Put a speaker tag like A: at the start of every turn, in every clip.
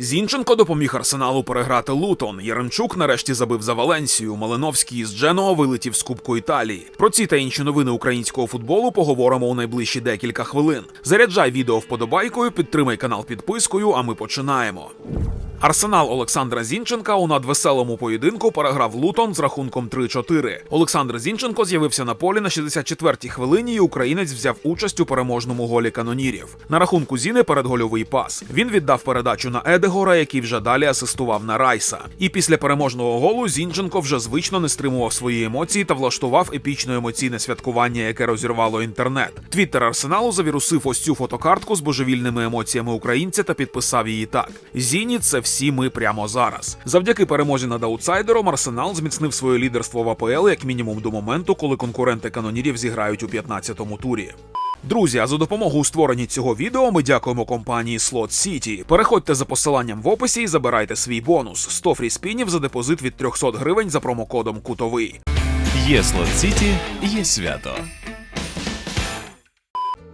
A: Зінченко допоміг Арсеналу переграти Лутон. Яремчук нарешті забив за Валенсію. Малиновський із Дженоа вилетів з Кубку Італії. Про ці та інші новини українського футболу поговоримо у найближчі декілька хвилин. Заряджай відео вподобайкою, підтримай канал підпискою, а ми починаємо. Арсенал Олександра Зінченка у надвеселому поєдинку переграв Лутон з рахунком 3-4. Олександр Зінченко з'явився на полі на 64-й хвилині, і українець взяв участь у переможному голі канонірів. На рахунку Зіни передгольовий пас. Він віддав передачу на Едегора, який вже далі асистував на Райса. І після переможного голу Зінченко вже звично не стримував свої емоції та влаштував епічно емоційне святкування, яке розірвало інтернет. Твіттер Арсеналу завірусив ось цю фотокартку з божевільними емоціями українця та підписав її так: Зіні це всі ми прямо зараз. Завдяки перемозі над аутсайдером Арсенал зміцнив своє лідерство в АПЛ як мінімум до моменту, коли конкуренти канонірів зіграють у 15-му турі. Друзі, а за допомогою у створенні цього відео ми дякуємо компанії Slot City. Переходьте за посиланням в описі і забирайте свій бонус 100 фріспінів за депозит від 300 гривень за промокодом Кутовий.
B: Є Слот Сіті, є свято.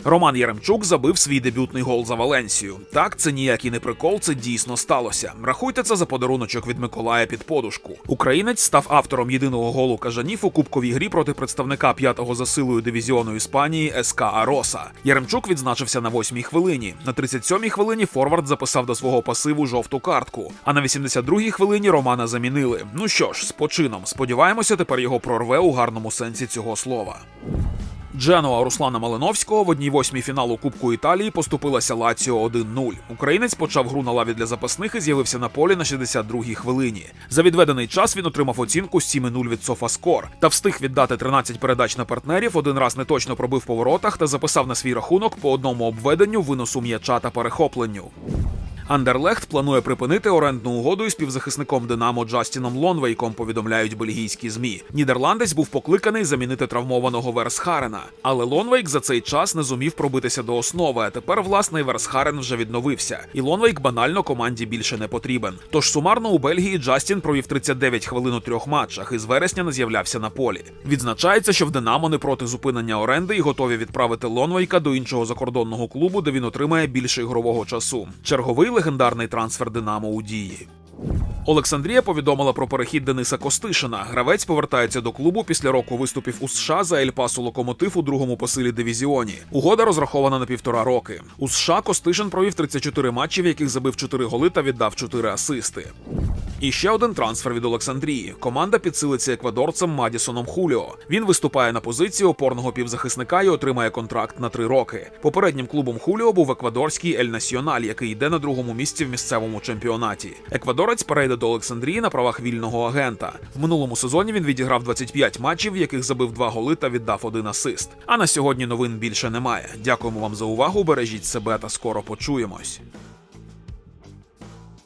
A: Роман Яремчук забив свій дебютний гол за Валенсію. Так, це ніякий не прикол, це дійсно сталося. Рахуйте це за подаруночок від Миколая під подушку. Українець став автором єдиного голу кажанів у кубковій грі проти представника п'ятого за силою дивізіону Іспанії СК Ароса. Яремчук відзначився на восьмій хвилині. На 37-й хвилині Форвард записав до свого пасиву жовту картку. А на 82-й хвилині Романа замінили. Ну що ж, з почином. Сподіваємося, тепер його прорве у гарному сенсі цього слова. Дженуа Руслана Малиновського в одній восьмій фіналу Кубку Італії поступилася Лаціо 1-0. Українець почав гру на лаві для запасних і з'явився на полі на 62-й хвилині. За відведений час він отримав оцінку 7-0 від Софаскор та встиг віддати 13 передач на партнерів, один раз неточно пробив по воротах та записав на свій рахунок по одному обведенню, виносу м'яча та перехопленню. Андерлехт планує припинити орендну угоду із півзахисником Динамо Джастіном Лонвейком, повідомляють бельгійські змі. Нідерландець був покликаний замінити травмованого Версхарена, але Лонвейк за цей час не зумів пробитися до основи. А тепер власний Версхарен вже відновився, і Лонвейк банально команді більше не потрібен. Тож сумарно у Бельгії Джастін провів 39 хвилин у трьох матчах і з вересня не з'являвся на полі. Відзначається, що в Динамо не проти зупинення оренди і готові відправити Лонвейка до іншого закордонного клубу, де він отримає більше ігрового часу. Черговий легендарний трансфер Динамо у дії. Олександрія повідомила про перехід Дениса Костишина. Гравець повертається до клубу після року виступів у США за Ельпасу Локомотив у другому посилі дивізіоні. Угода розрахована на півтора роки. У США Костишин провів 34 матчі, в яких забив 4 голи та віддав 4 асисти. І ще один трансфер від Олександрії. Команда підсилиться еквадорцем Мадісоном Хуліо. Він виступає на позиції опорного півзахисника і отримає контракт на три роки. Попереднім клубом Хуліо був еквадорський Ель Насіональ, який йде на другому місці в місцевому чемпіонаті. Еквадорець перейде до Олександрії на правах вільного агента. В минулому сезоні він відіграв 25 матчів, в яких забив два голи та віддав один асист. А на сьогодні новин більше немає. Дякуємо вам за увагу. Бережіть себе та скоро почуємось.